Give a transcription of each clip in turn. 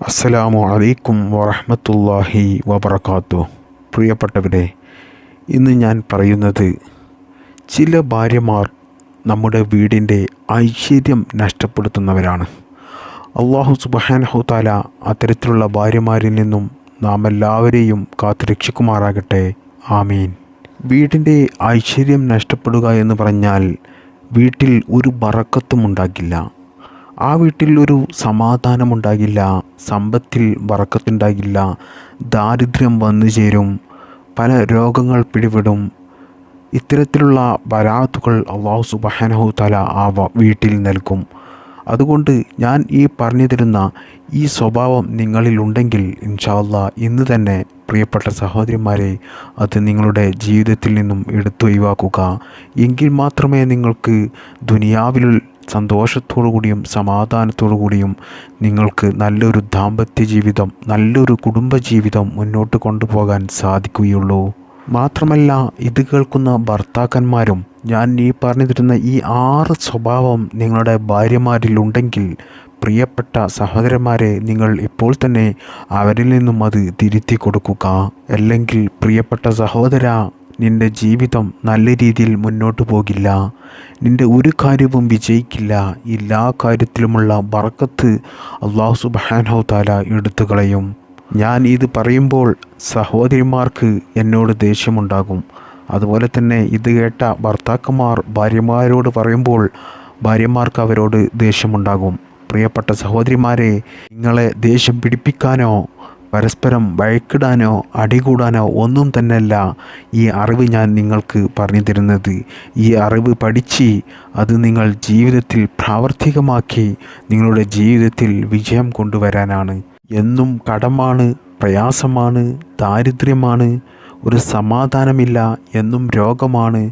അസ്സലാമു അലൈക്കും വറഹമത്തല്ലാഹി വബർക്കാത്തു പ്രിയപ്പെട്ടവരെ ഇന്ന് ഞാൻ പറയുന്നത് ചില ഭാര്യമാർ നമ്മുടെ വീടിന്റെ ഐശ്വര്യം നഷ്ടപ്പെടുത്തുന്നവരാണ്. അള്ളാഹു സുബ്ഹാനഹു തആല അത്തരത്തിലുള്ള ഭാര്യമാരിൽ നിന്നും നാം എല്ലാവരെയും കാത്തു രക്ഷിക്കുമാറാകട്ടെ. ആമീൻ. വീടിന്റെ ഐശ്വര്യം നഷ്ടപ്പെടുക എന്ന് പറഞ്ഞാൽ വീട്ടിൽ ഒരു ബറക്കത്തും ഉണ്ടാകില്ല. ആ വീട്ടിൽ ഒരു സമാധാനമുണ്ടാകില്ല സമ്പത്തിൽ വറക്കത്തുണ്ടാകില്ല ദാരിദ്ര്യം വന്നു ചേരും പല രോഗങ്ങൾ പിടിപെടും. ഇത്തരത്തിലുള്ള ബലാത്തുകൾ അള്ളാഹു സുബഹാനഹു തല ആ വീട്ടിൽ നൽകും. അതുകൊണ്ട് ഞാൻ ഈ പറഞ്ഞു തരുന്ന ഈ സ്വഭാവം നിങ്ങളിലുണ്ടെങ്കിൽ ഇൻഷാല്ല ഇന്ന് തന്നെ പ്രിയപ്പെട്ട സഹോദരിമാരെ അത് നിങ്ങളുടെ ജീവിതത്തിൽ നിന്നും എടുത്തു ഒഴിവാക്കുക എങ്കിൽ മാത്രമേ നിങ്ങൾക്ക് ദുനിയാവിൽ സന്തോഷത്തോടു കൂടിയും സമാധാനത്തോടു കൂടിയും നിങ്ങൾക്ക് നല്ലൊരു ദാമ്പത്യ ജീവിതം നല്ലൊരു കുടുംബജീവിതം മുന്നോട്ട് കൊണ്ടുപോകാൻ സാധിക്കുകയുള്ളൂ. മാത്രമല്ല ഇത് കേൾക്കുന്ന ഭർത്താക്കന്മാരും ഞാൻ ഈ പറഞ്ഞു തരുന്ന ഈ ആറ് സ്വഭാവം നിങ്ങളുടെ ഭാര്യമാരിൽ ഉണ്ടെങ്കിൽ പ്രിയപ്പെട്ട സഹോദരന്മാരെ നിങ്ങൾ ഇപ്പോൾ തന്നെ അവരിൽ നിന്നും അത് തിരുത്തി കൊടുക്കുക. അല്ലെങ്കിൽ പ്രിയപ്പെട്ട സഹോദര നിന്റെ ജീവിതം നല്ല രീതിയിൽ മുന്നോട്ട് പോകില്ല. നിന്റെ ഒരു കാര്യവും വിജയിക്കില്ല. എല്ലാ കാര്യത്തിലുമുള്ള ബറക്കത്ത് അള്ളാഹു സുബാനോ താല എടുത്തു കളയും. ഞാൻ ഇത് പറയുമ്പോൾ സഹോദരിമാർക്ക് എന്നോട് ദേഷ്യമുണ്ടാകും. അതുപോലെ തന്നെ ഇത് കേട്ട ഭർത്താക്കന്മാർ ഭാര്യമാരോട് പറയുമ്പോൾ ഭാര്യമാർക്ക് അവരോട് ദേഷ്യമുണ്ടാകും. പ്രിയപ്പെട്ട സഹോദരിമാരെ നിങ്ങളെ ദേഷ്യം പിടിപ്പിക്കാനോ പരസ്പരം വഴക്കിടാനോ അടികൂടാനോ ഒന്നും തന്നെയല്ല ഈ അറിവ് ഞാൻ നിങ്ങൾക്ക് പറഞ്ഞു തരുന്നത്. ഈ അറിവ് പഠിച്ച് അത് നിങ്ങൾ ജീവിതത്തിൽ പ്രാവർത്തികമാക്കി നിങ്ങളുടെ ജീവിതത്തിൽ വിജയം കൊണ്ടുവരാനാണ്. എന്നും കടമാണ് പ്രയാസമാണ് ദാരിദ്ര്യമാണ് ഒരു സമാധാനമില്ല എന്നും രോഗമാണ്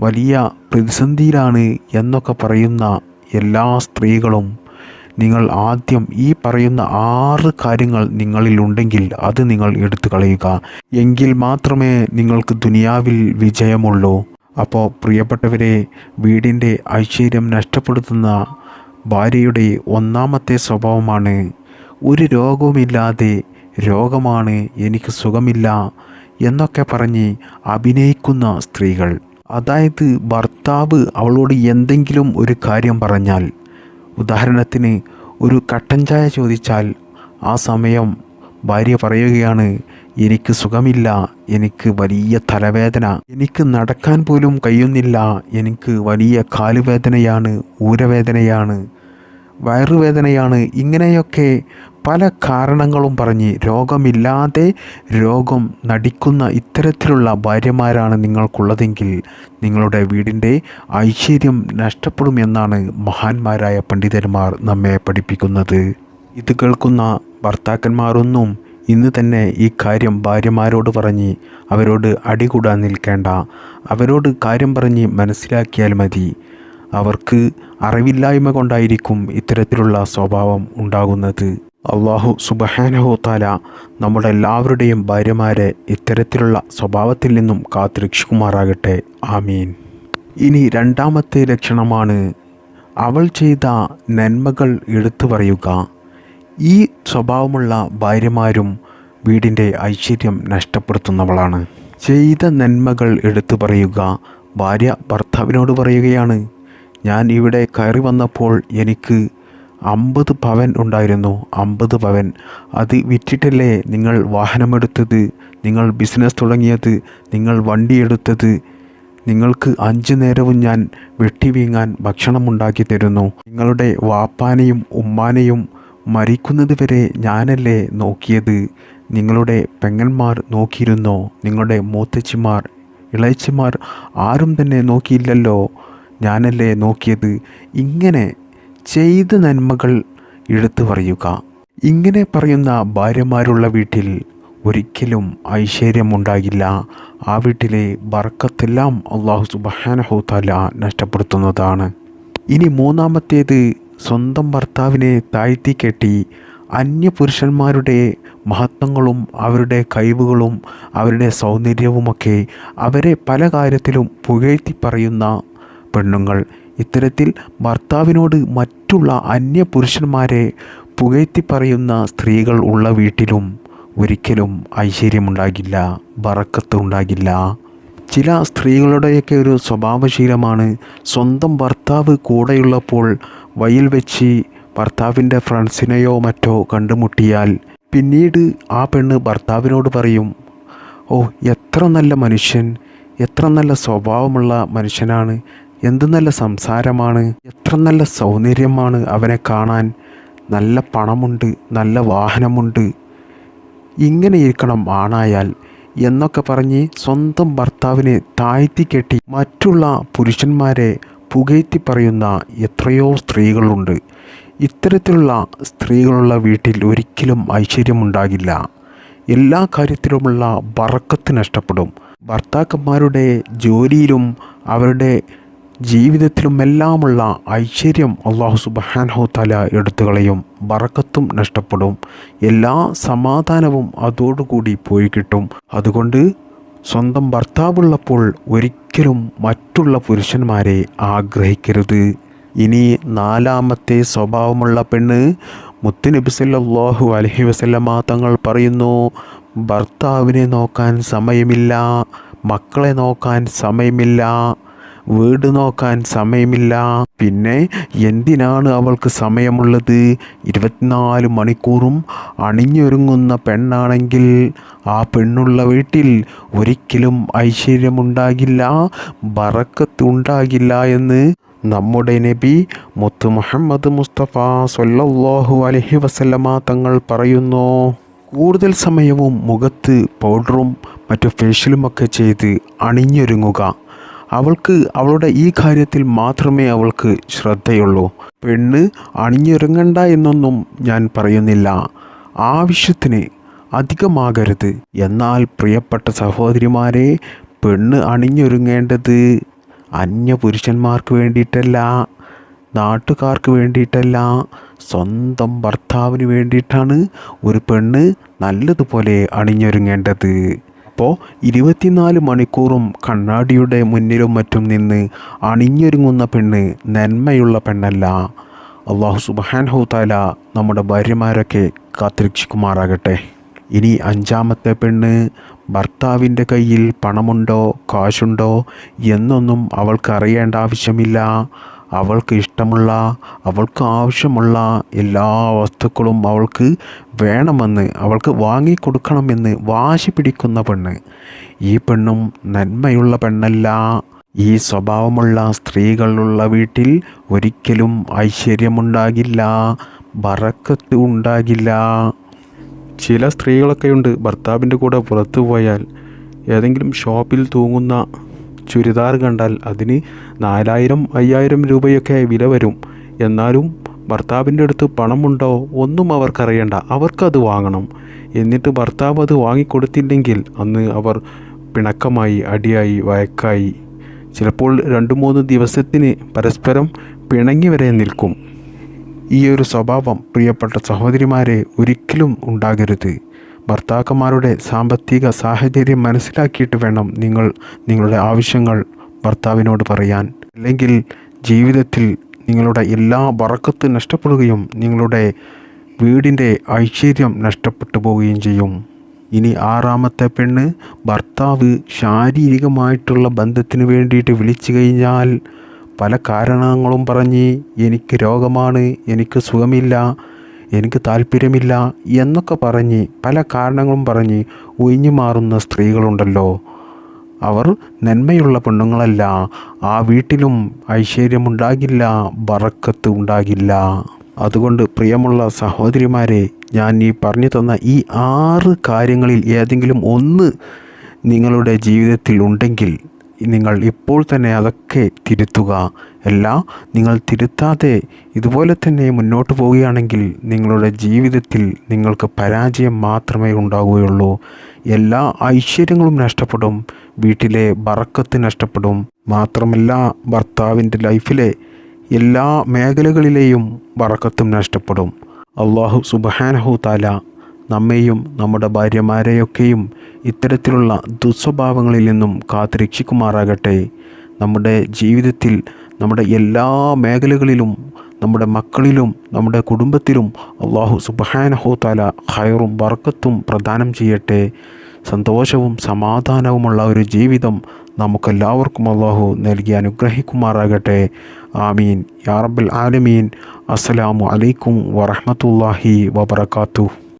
വലിയ പ്രതിസന്ധിയിലാണ് എന്നൊക്കെ പറയുന്ന എല്ലാ സ്ത്രീകളും നിങ്ങൾ ആദ്യം ഈ പറയുന്ന ആറ് കാര്യങ്ങൾ നിങ്ങളിലുണ്ടെങ്കിൽ അത് നിങ്ങൾ എടുത്തു കളയുക. എങ്കിൽ മാത്രമേ നിങ്ങൾക്ക് ദുനിയാവിൽ വിജയമുള്ളൂ. അപ്പോൾ പ്രിയപ്പെട്ടവരെ വീടിന്റെ ഐശ്വര്യം നഷ്ടപ്പെടുത്തുന്ന ഭാര്യയുടെ ഒന്നാമത്തെ സ്വഭാവമാണ് ഒരു രോഗവുമില്ലാതെ രോഗമാണ് എനിക്ക് സുഖമില്ല എന്നൊക്കെ പറഞ്ഞ് അഭിനയിക്കുന്ന സ്ത്രീകൾ. അതായത് ഭർത്താവ് അവളോട് എന്തെങ്കിലും ഒരു കാര്യം പറഞ്ഞാൽ ഉദാഹരണത്തിന് ഒരു കട്ടൻ ചായ ചോദിച്ചാൽ ആ സമയം ഭാര്യ പറയുകയാണ് എനിക്ക് സുഖമില്ല എനിക്ക് വലിയ തലവേദന എനിക്ക് നടക്കാൻ പോലും കഴിയുന്നില്ല എനിക്ക് വലിയ കാലുവേദനയാണ് ഊരവേദനയാണ് വയറുവേദനയാണ് ഇങ്ങനെയൊക്കെ പല കാരണങ്ങളും പറഞ്ഞ് രോഗമില്ലാതെ രോഗം നടിക്കുന്ന ഇത്തരത്തിലുള്ള ഭാര്യമാരാണ് നിങ്ങൾക്കുള്ളതെങ്കിൽ നിങ്ങളുടെ വീടിന്റെ ഐശ്വര്യം നഷ്ടപ്പെടും എന്നാണ് മഹാന്മാരായ പണ്ഡിതന്മാർ നമ്മെ പഠിപ്പിക്കുന്നത്. ഇത് കേൾക്കുന്ന ഭർത്താക്കന്മാരൊന്നും ഇന്ന് തന്നെ ഈ കാര്യം ഭാര്യമാരോട് പറഞ്ഞ് അവരോട് അടികൂടാൻ നിൽക്കേണ്ട. അവരോട് കാര്യം പറഞ്ഞ് മനസ്സിലാക്കിയാൽ മതി. അവർക്ക് അറിവില്ലായ്മ കൊണ്ടായിരിക്കും ഇത്തരത്തിലുള്ള സ്വഭാവം ഉണ്ടാകുന്നത്. അള്ളാഹു സുബഹാനഹു താല നമ്മുടെ എല്ലാവരുടെയും ഭാര്യമാരെ ഇത്തരത്തിലുള്ള സ്വഭാവത്തിൽ നിന്നും കാത്തുരക്ഷിക്കുമാറാകട്ടെ. ആമീൻ. ഇനി രണ്ടാമത്തെ ലക്ഷണമാണ് അവൾ ചെയ്ത നന്മകൾ എടുത്തു പറയുക. ഈ സ്വഭാവമുള്ള ഭാര്യമാരും വീടിന്റെ ഐശ്വര്യം നഷ്ടപ്പെടുത്തുന്നവളാണ്. ചെയ്ത നന്മകൾ എടുത്തു പറയുക. ഭാര്യ ഭർത്താവിനോട് പറയുകയാണ് ഞാൻ ഇവിടെ കയറി വന്നപ്പോൾ എനിക്ക് അമ്പത് പവൻ ഉണ്ടായിരുന്നു. അമ്പത് പവൻ. അത് വിറ്റിട്ടല്ലേ നിങ്ങൾ വാഹനമെടുത്തത്? നിങ്ങൾ ബിസിനസ് തുടങ്ങിയത്? നിങ്ങൾ വണ്ടിയെടുത്തത്? നിങ്ങൾക്ക് അഞ്ചു നേരവും ഞാൻ വെട്ടി വീങ്ങാൻ ഭക്ഷണം ഉണ്ടാക്കി തരുന്നു. നിങ്ങളുടെ വാപ്പാനെയും ഉമ്മാനെയും മരിക്കുന്നത് വരെ ഞാനല്ലേ നോക്കിയത്? നിങ്ങളുടെ പെങ്ങന്മാർ നോക്കിയിരുന്നോ? നിങ്ങളുടെ മൂത്തച്ചിമാർ ഇളയച്ചിമാർ ആരും തന്നെ നോക്കിയില്ലല്ലോ? ഞാനല്ലേ നോക്കിയത്? ഇങ്ങനെ ചെയ്ത നന്മകൾ എടുത്തു പറയുക. ഇങ്ങനെ പറയുന്ന ഭാര്യമാരുള്ള വീട്ടിൽ ഒരിക്കലും ഐശ്വര്യമുണ്ടാകില്ല. ആ വീട്ടിലെ ബർക്കത്തെല്ലാം അള്ളാഹു സുബഹാനഹു താല നഷ്ടപ്പെടുത്തുന്നതാണ്. ഇനി മൂന്നാമത്തേത് സ്വന്തം ഭർത്താവിനെ താഴ്ത്തി കെട്ടി അന്യപുരുഷന്മാരുടെ മഹത്വങ്ങളും അവരുടെ കഴിവുകളും അവരുടെ സൗന്ദര്യവുമൊക്കെ അവരെ പല കാര്യത്തിലും പുകഴ്ത്തി പറയുന്ന പെണ്ണുങ്ങൾ ഇത്തരത്തിൽ ഭർത്താവിനോട് മറ്റുള്ള അന്യ പുരുഷന്മാരെ പുകഴ്ത്തി പറയുന്ന സ്ത്രീകൾ ഉള്ള വീട്ടിലും ഒരിക്കലും ഐശ്വര്യമുണ്ടാകില്ല ഉണ്ടാകില്ല ചില സ്ത്രീകളുടെയൊക്കെ ഒരു സ്വഭാവശീലമാണ് സ്വന്തം ഭർത്താവ് കൂടെയുള്ളപ്പോൾ വയിൽ വെച്ച് ഭർത്താവിന്റെ ഫ്രണ്ട്സിനെയോ മറ്റോ കണ്ടുമുട്ടിയാൽ പിന്നീട് ആ പെണ്ണ് ഭർത്താവിനോട് പറയും ഓ എത്ര നല്ല മനുഷ്യൻ എത്ര നല്ല സ്വഭാവമുള്ള മനുഷ്യനാണ് എന്ത് നല്ല സംസാരമാണ് എത്ര നല്ല സൗന്ദര്യമാണ് അവനെ കാണാൻ. നല്ല പണമുണ്ട് നല്ല വാഹനമുണ്ട്. ഇങ്ങനെ ഇരിക്കണം ആണായാൽ എന്നൊക്കെ പറഞ്ഞ് സ്വന്തം ഭർത്താവിനെ താഴ്ത്തി കെട്ടി മറ്റുള്ള പുരുഷന്മാരെ പുകഴ്ത്തി പറയുന്ന എത്രയോ സ്ത്രീകളുണ്ട്. ഇത്തരത്തിലുള്ള സ്ത്രീകളുള്ള വീട്ടിൽ ഒരിക്കലും ഐശ്വര്യമുണ്ടാകില്ല. എല്ലാ കാര്യത്തിലുമുള്ള ബറക്കത്ത് നഷ്ടപ്പെടും. ഭർത്താക്കന്മാരുടെ ജോലിയിലും അവരുടെ ജീവിതത്തിലുമെല്ലാമുള്ള ഐശ്വര്യം അള്ളാഹു സുബാൻഹു തല എടുത്തു കളയും ബറക്കത്തും നഷ്ടപ്പെടും. എല്ലാ സമാധാനവും അതോടുകൂടി പോയി കിട്ടും. അതുകൊണ്ട് സ്വന്തം ഭർത്താവുള്ളപ്പോൾ ഒരിക്കലും മറ്റുള്ള പുരുഷന്മാരെ ആഗ്രഹിക്കരുത്. ഇനി നാലാമത്തെ സ്വഭാവമുള്ള പെണ്ണ് മുത്തുനബി സല്ലാഹു അലൈഹി വസല്ലമ തങ്ങൾ പറയുന്നു ഭർത്താവിനെ നോക്കാൻ സമയമില്ല മക്കളെ നോക്കാൻ സമയമില്ല വീട് നോക്കാൻ സമയമില്ല. പിന്നെ എന്തിനാണ് അവൾക്ക് സമയമുള്ളത്? ഇരുപത്തിനാല് മണിക്കൂറും അണിഞ്ഞൊരുങ്ങുന്ന പെണ്ണാണെങ്കിൽ ആ പെണ്ണുള്ള വീട്ടിൽ ഒരിക്കലും ഐശ്വര്യമുണ്ടാകില്ല ബറക്കത്തുണ്ടാകില്ല എന്ന് നമ്മുടെ നബി മുത്ത് മുഹമ്മദ് മുസ്തഫ സൊല്ലാഹു അലഹി വസല്ലമ തങ്ങൾ പറയുന്നു. കൂടുതൽ സമയവും മുഖത്ത് പൗഡറും മറ്റു ഫേഷ്യലുമൊക്കെ ചെയ്ത് അണിഞ്ഞൊരുങ്ങുക. അവൾക്ക് അവളുടെ ഈ കാര്യത്തിൽ മാത്രമേ അവൾക്ക് ശ്രദ്ധയുള്ളൂ. പെണ്ണ് അണിഞ്ഞിറങ്ങണ്ട എന്നൊന്നും ഞാൻ പറയുന്നില്ല. ആവശ്യത്തിന് അധികമാകരുത്. എന്നാൽ പ്രിയപ്പെട്ട സഹോദരിമാരെ പെണ്ണ് അണിഞ്ഞൊരുങ്ങേണ്ടത് അന്യ പുരുഷന്മാർക്ക് വേണ്ടിയിട്ടല്ല നാട്ടുകാർക്ക് വേണ്ടിയിട്ടല്ല സ്വന്തം ഭർത്താവിന് വേണ്ടിയിട്ടാണ് ഒരു പെണ്ണ് നല്ലതുപോലെ അണിഞ്ഞൊരുങ്ങേണ്ടത്. അപ്പോൾ ഇരുപത്തിനാല് മണിക്കൂറും കണ്ണാടിയുടെ മുന്നിലും മറ്റും നിന്ന് അണിഞ്ഞൊരുങ്ങുന്ന പെണ്ണ് നന്മയുള്ള പെണ്ണല്ല. അള്ളാഹു സുബാൻ ഹൗത്താല നമ്മുടെ ഭാര്യമാരൊക്കെ കാത്തിരക്ഷിക്കുമാറാകട്ടെ. ഇനി അഞ്ചാമത്തെ പെണ്ണ് ഭർത്താവിന്റെ കയ്യിൽ പണമുണ്ടോ കാശുണ്ടോ എന്നൊന്നും അവൾക്ക് അറിയേണ്ട ആവശ്യമില്ല. അവൾക്ക് ഇഷ്ടമുള്ള അവൾക്ക് ആവശ്യമുള്ള എല്ലാ വസ്തുക്കളും അവൾക്ക് വേണമെന്ന് അവൾക്ക് വാങ്ങിക്കൊടുക്കണമെന്ന് വാശി പിടിക്കുന്ന പെണ്ണ്. ഈ പെണ്ണും നന്മയുള്ള പെണ്ണല്ല. ഈ സ്വഭാവമുള്ള സ്ത്രീകളുള്ള വീട്ടിൽ ഒരിക്കലും ഐശ്വര്യമുണ്ടാകില്ല ബറക്കത്ത് ഉണ്ടാകില്ല. ചില സ്ത്രീകളൊക്കെയുണ്ട് ഭർത്താവിന്റെ കൂടെ പുറത്തു പോയാൽ ഏതെങ്കിലും ഷോപ്പിൽ തൂങ്ങുന്ന ചുരിദാർ കണ്ടാൽ അതിന് നാലായിരം അയ്യായിരം രൂപയൊക്കെ വില വരും. എന്നാലും ഭർത്താവിന്റെ അടുത്ത് പണമുണ്ടോ ഒന്നും അവർക്കറിയണ്ട. അവർക്കത് വാങ്ങണം. എന്നിട്ട് ഭർത്താവ് അത് വാങ്ങിക്കൊടുത്തില്ലെങ്കിൽ അന്ന് അവർ പിണക്കമായി അടിയായി വഴക്കായി ചിലപ്പോൾ രണ്ട് മൂന്ന് ദിവസത്തിന് പരസ്പരം പിണങ്ങി വരെ നിൽക്കും. ഈ ഒരു സ്വഭാവം പ്രിയപ്പെട്ട സഹോദരിമാരെ ഒരിക്കലും ഉണ്ടാകരുത്. ഭർത്താക്കന്മാരുടെ സാമ്പത്തിക സാഹചര്യം മനസ്സിലാക്കിയിട്ട് വേണം നിങ്ങൾ നിങ്ങളുടെ ആവശ്യങ്ങൾ ഭർത്താവിനോട് പറയാൻ. അല്ലെങ്കിൽ ജീവിതത്തിൽ നിങ്ങളുടെ എല്ലാ വറക്കത്ത് നഷ്ടപ്പെടുകയും നിങ്ങളുടെ വീടിന്റെ ഐശ്വര്യം നഷ്ടപ്പെട്ടു പോവുകയും ചെയ്യും. ഇനി ആറാമത്തെ പെണ്ണ് ഭർത്താവ് ശാരീരികമായിട്ടുള്ള ബന്ധത്തിന് വേണ്ടിയിട്ട് വിളിച്ചു കഴിഞ്ഞാൽ പല കാരണങ്ങളും പറഞ്ഞ് എനിക്ക് രോഗമാണ് എനിക്ക് സുഖമില്ല എനിക്ക് താല്പര്യമില്ല എന്നൊക്കെ പറഞ്ഞ് പല കാരണങ്ങളും പറഞ്ഞ് ഒഴിഞ്ഞു മാറുന്ന സ്ത്രീകളുണ്ടല്ലോ. അവർ നന്മയുള്ള പെണ്ണുങ്ങളല്ല. ആ വീട്ടിലും ഐശ്വര്യമുണ്ടാകില്ല ബറക്കത്ത് ഉണ്ടാകില്ല. അതുകൊണ്ട് പ്രിയമുള്ള സഹോദരിമാരെ ഞാൻ ഈ പറഞ്ഞു തന്ന ഈ ആറ് കാര്യങ്ങളിൽ ഏതെങ്കിലും ഒന്ന് നിങ്ങളുടെ ജീവിതത്തിൽ ഉണ്ടെങ്കിൽ നിങ്ങൾ ഇപ്പോൾ തന്നെ അതൊക്കെ തിരുത്തുക. അല്ല നിങ്ങൾ തിരുത്താതെ ഇതുപോലെ തന്നെ മുന്നോട്ട് പോവുകയാണെങ്കിൽ നിങ്ങളുടെ ജീവിതത്തിൽ നിങ്ങൾക്ക് പരാജയം മാത്രമേ ഉണ്ടാവുകയുള്ളൂ. എല്ലാ ഐശ്വര്യങ്ങളും നഷ്ടപ്പെടും. വീട്ടിലെ ബറക്കത്ത് നഷ്ടപ്പെടും. മാത്രമല്ല ഭർത്താവിന്റെ ലൈഫിലെ എല്ലാ മേഖലകളിലെയും ബറക്കത്തും നഷ്ടപ്പെടും. അള്ളാഹു സുബഹാനഹു താല നമ്മെയും നമ്മുടെ ഭാര്യമാരെയൊക്കെയും ഇത്തരത്തിലുള്ള ദുസ്വഭാവങ്ങളിൽ നിന്നും കാത്തുരക്ഷിക്കുമാറാകട്ടെ. നമ്മുടെ ജീവിതത്തിൽ നമ്മുടെ എല്ലാ മേഖലകളിലും നമ്മുടെ മക്കളിലും നമ്മുടെ കുടുംബത്തിലും അള്ളാഹു സുബഹാനഹു താല ഖൈറും ബർക്കത്തും പ്രദാനം ചെയ്യട്ടെ. സന്തോഷവും സമാധാനവുമുള്ള ഒരു ജീവിതം നമുക്കെല്ലാവർക്കും അള്ളാഹു നൽകി അനുഗ്രഹിക്കുമാറാകട്ടെ. ആമീൻ. യാ റബ്ബൽ ആലമീൻ. അസ്സലാമു അലൈക്കും വറഹമത്തല്ലാഹി വബറകാതുഹു.